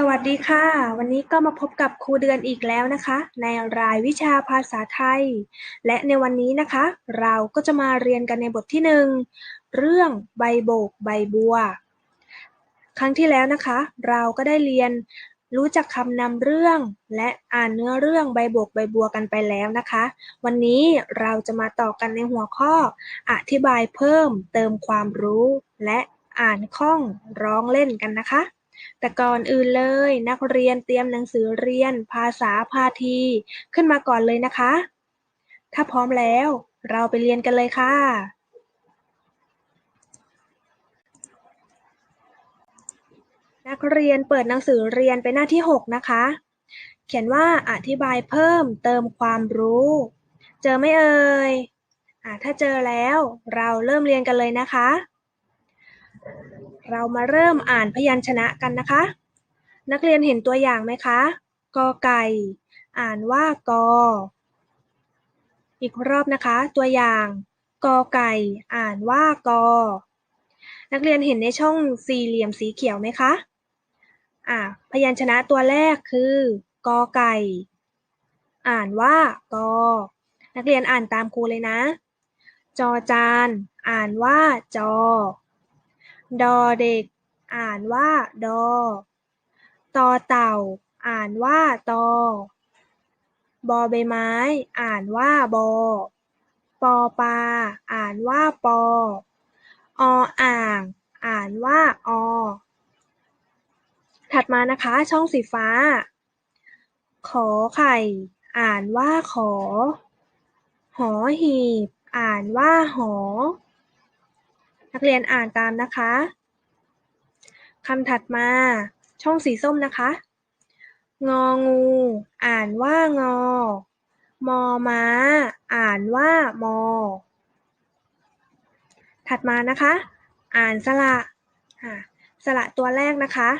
สวัสดีค่ะ วันนี้ก็มาพบกับครูเดือนอีกแล้วนะคะ ในรายวิชาภาษาไทย และในวันนี้นะคะ เราก็จะมาเรียนกันในบทที่หนึ่งเรื่องใบโบกใบบัว ครั้งที่แล้วนะคะ เราก็ได้เรียนรู้จักคำนำเรื่อง และอ่านเนื้อเรื่องใบโบกใบบัวกันไปแล้วนะคะ วันนี้เราจะมาต่อกันในหัวข้อ อธิบายเพิ่มเติมความรู้ และอ่านคล่องร้องเล่นกันนะคะ แต่ก่อนอื่นเลย นักเรียนเตรียมหนังสือเรียน ภาษาพาที ขึ้นมาก่อนเลยนะคะ ถ้าพร้อมแล้ว เราไปเรียนกันเลยค่ะ นักเรียนเปิดหนังสือเรียนไปหน้าที่ 6 นะคะ เขียนว่าอธิบายเพิ่มเติมความรู้ เจอไหมเอ่ยอ่าถ้าเจอแล้ว เราเริ่มเรียนกันเลยนะคะ เรามาเริ่มอ่านพยัญชนะกันนะคะ นักเรียนเห็นตัวอย่างไหมคะ กอไก่ อ่านว่ากอ อีกรอบนะคะ ตัวอย่าง กอไก่ อ่านว่ากอ นักเรียนเห็นในช่องสี่เหลี่ยมสีเขียวไหมคะ อ่า พยัญชนะตัวแรกคือ กอไก่ อ่านว่ากอ นักเรียนอ่านตามครูเลยนะ จอจาน อ่านว่าจอ ดอเด็ก อ่านว่าดอ ตอเต่า อ่านว่าตอ บอใบไม้ อ่านว่าบอ ปอปลา อ่านว่าปอ ออ่าง อ่านว่าอ ถัดมานะคะ ช่องสีฟ้า ขอไข่ อ่านว่าขอ หอหีบ อ่านว่าหอ นักเรียนอ่านตามนะคะคำถัดมา ช่องสีส้มนะคะ งองู อ่านว่างอ มอม้า อ่านว่ามอ ถัดมานะคะ อ่านสระอ่าสระตัวแรกนะคะ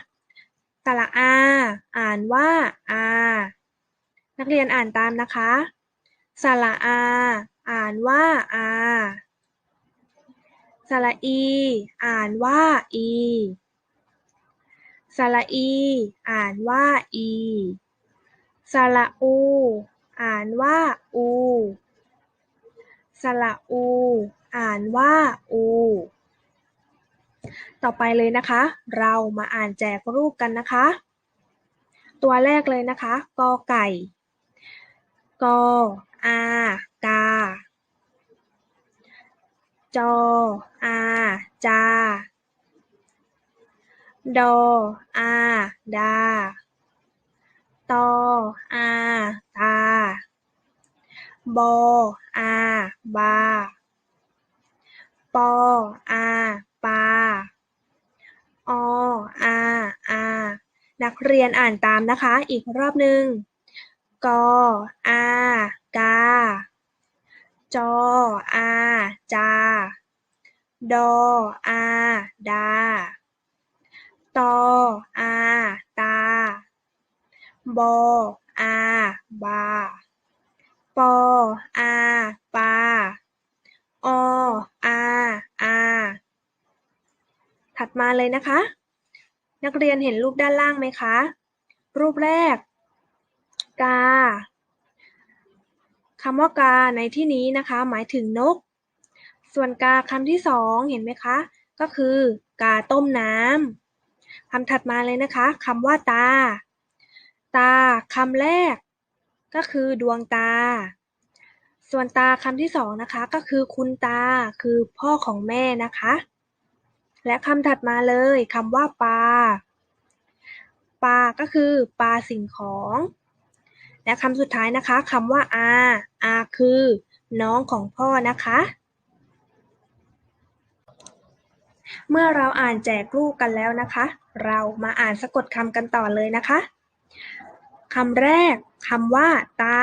สระอา อ่านว่าอา นักเรียนอ่านตามนะคะ สระอา อ่านว่าอา สระอี อ่านว่า อี สระอี อ่านว่า อี สระอู อ่านว่า อู สระอู อ่านว่า อู ต่อไปเลยนะคะ เรามาอ่านแจกรูปกันนะคะ ตัวแรกเลยนะคะ กอไก่ กอ อากา จอ อาจา ดอ อาดา ตอ อาตา บอ อาบา ปอ อาปา ออา อา นักเรียนอ่านตามนะคะ อีกรอบหนึ่งกอ อา กา จอ อา จา ดอ อา ดา ตอ อา ตา บอ อา บา ปอ อา ปาออา อา ถัดมาเลยนะคะ นักเรียนเห็นรูปด้านล่างไหมคะ รูปแรก กา คำว่ากาในที่นี้นะคะ หมายถึงนก ส่วนกาคำที่สองเห็นไหมคะ ก็คือกาต้มน้ำคำถัดมาเลยนะคะคำว่าตา ตาคำแรก ก็คือดวงตา ส่วนตาคำที่สองนะคะ ก็คือคุณตาคือพ่อของแม่นะคะ และคำถัดมาเลยคำว่าปลาปลาก็คือปลาสิ่งของ และคำสุดท้ายนะคะคำว่าอาอาคือ น้องของพ่อนะคะ เมื่อเราอ่านแจกรูปกันแล้วนะคะ เรามาอ่านสะกดคำกันต่อเลยนะคะคำแรกคำว่า ตา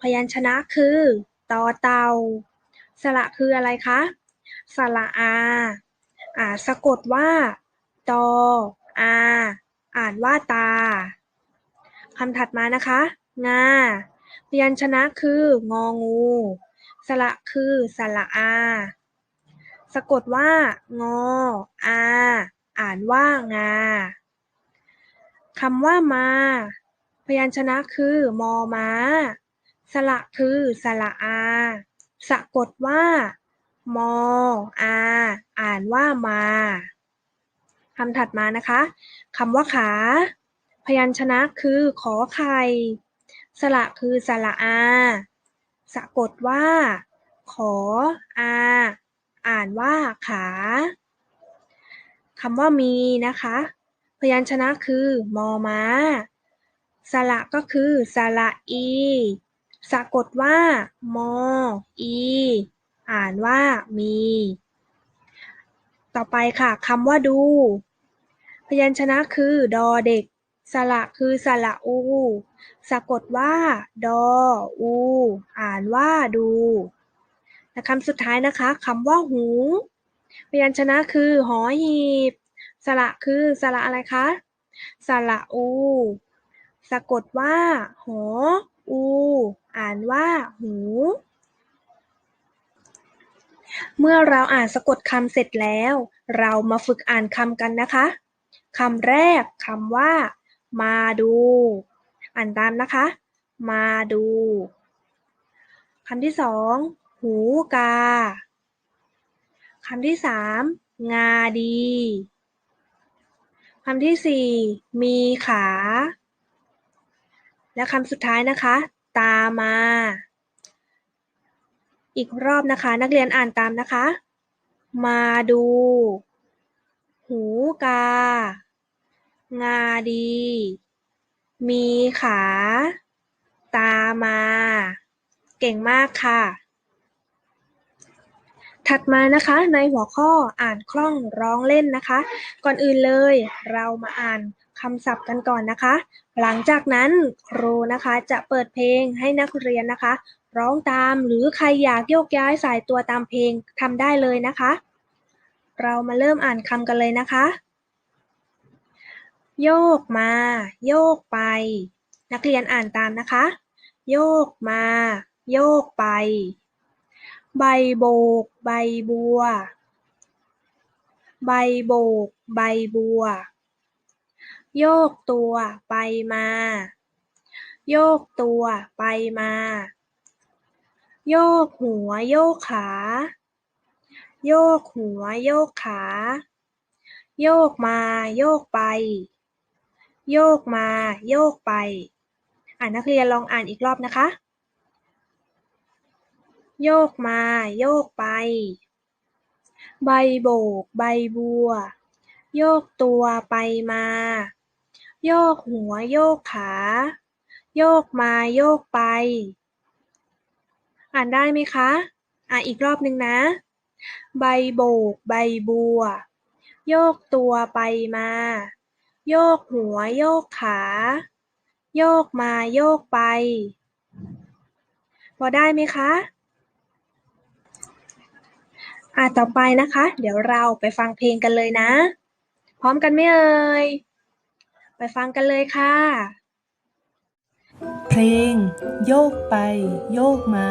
พยัญชนะคือตอเตา สระคืออะไรคะสระอาอ่าสะกดว่าตออา อ่านว่าตาคำถัดมานะคะ งาพยัญชนะคืององู สระคือสระอา สะกดว่างออา อ่านว่างาคำว่ามา พยัญชนะคือมอม้า สระคือสระอา สะกดว่ามออา อ่านว่ามาคำถัดมานะคะคำว่าขา พยัญชนะคือขอไข่ สระคือสระอา สะกดว่า ขออา อ่านว่าขาคำว่ามีนะคะ พยัญชนะคือมอม้า สระก็คือสระอี สะกดว่า มอ อี อ่านว่ามี ต่อไปค่ะคำว่าดู พยัญชนะคือ ดอเด็ก สระคือสระอู สะกดว่า ดอ อู อ่านว่าดูและคำสุดท้ายนะคะคำว่าหูพยัญชนะคือ หอหีบ สระคือสระอะไรคะ สระอู สะกดว่า หอ อู อ่านว่า หู เมื่อเราอ่านสะกดคำเสร็จแล้ว เรามาฝึกอ่านคำกันนะคะคำแรกคำว่า มาดู อ่านตามนะคะ มาดู คำที่สอง หูกา คำที่สาม งาดี คำที่สี่ มีขา และคำสุดท้ายนะคะ ตามา อีกรอบนะคะ นักเรียนอ่านตามนะคะ มาดู หูกา งาดี มีขา ตามา เก่งมากค่ะ ถัดมานะคะในหัวข้ออ่านคล่องร้องเล่นนะคะ ก่อนอื่นเลยเรามาอ่านคำศัพท์กันก่อนนะคะ หลังจากนั้นครูนะคะจะเปิดเพลงให้นักเรียนนะคะ ร้องตามหรือใครอยากโยกย้ายสายตัวตามเพลงทำได้เลยนะคะ เรามาเริ่มอ่านคำกันเลยนะคะ โยกมา โยกไป นักเรียนอ่านตามนะคะ โยกมา โยกไป ใบโบก ใบบัว ใบโบก ใบบัว โยกตัวไปมา โยกตัวไปมา โยกหัว โยกขา โยกหัว โยกขาโยกมา โยกไป โยกมา โยกไป อ่านนักเรียนลองอ่านอีกรอบนะคะ โยกมา โยกไป ใบโบก ใบบัว โยกตัวไปมา โยกหัว โยกขา โยกมาโยกไป อ่านได้ไหมคะ อ่านอีกรอบหนึ่งนะ ใบโบก ใบบัว โยกตัวไปมา โยกหัวโยกขา โยกมาโยกไป พอได้ไหมคะอะต่อไปนะคะ เดี๋ยวเราไปฟังเพลงกันเลยนะ พร้อมกันไหมเอ่ย ไปฟังกันเลยค่ะ เพลง โยกไป โยกมา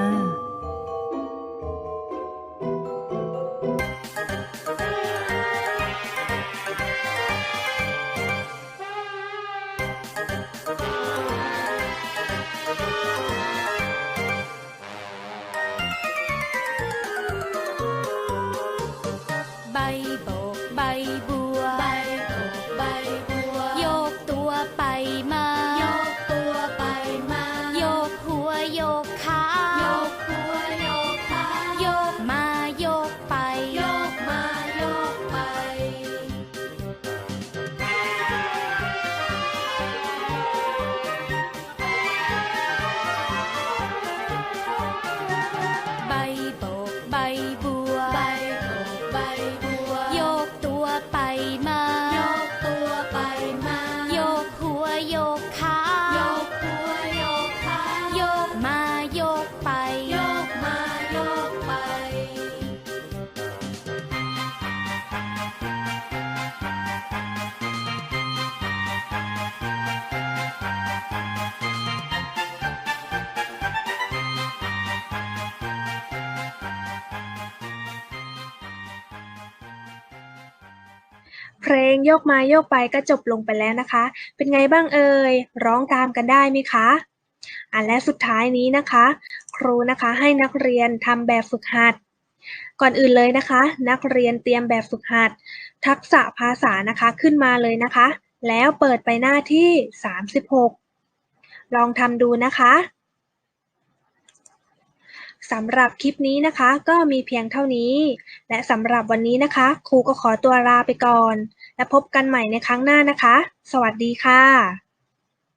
เพลงโยกมาโยกไปก็จบลงไปแล้วนะคะ เป็นไงบ้างเอ่ย ร้องตามกันได้ไหมคะอะและสุดท้ายนี้นะคะ ครูนะคะให้นักเรียนทำแบบฝึกหัด ก่อนอื่นเลยนะคะ นักเรียนเตรียมแบบฝึกหัด ทักษะภาษานะคะขึ้นมาเลยนะคะ แล้วเปิดไปหน้าที่ 36 ลองทำดูนะคะ สำหรับคลิปนี้นะคะ ก็มีเพียงเท่านี้ และสำหรับวันนี้นะคะ ครูก็ขอตัวลาไปก่อน และพบกันใหม่ในครั้งหน้านะคะ สวัสดีค่ะ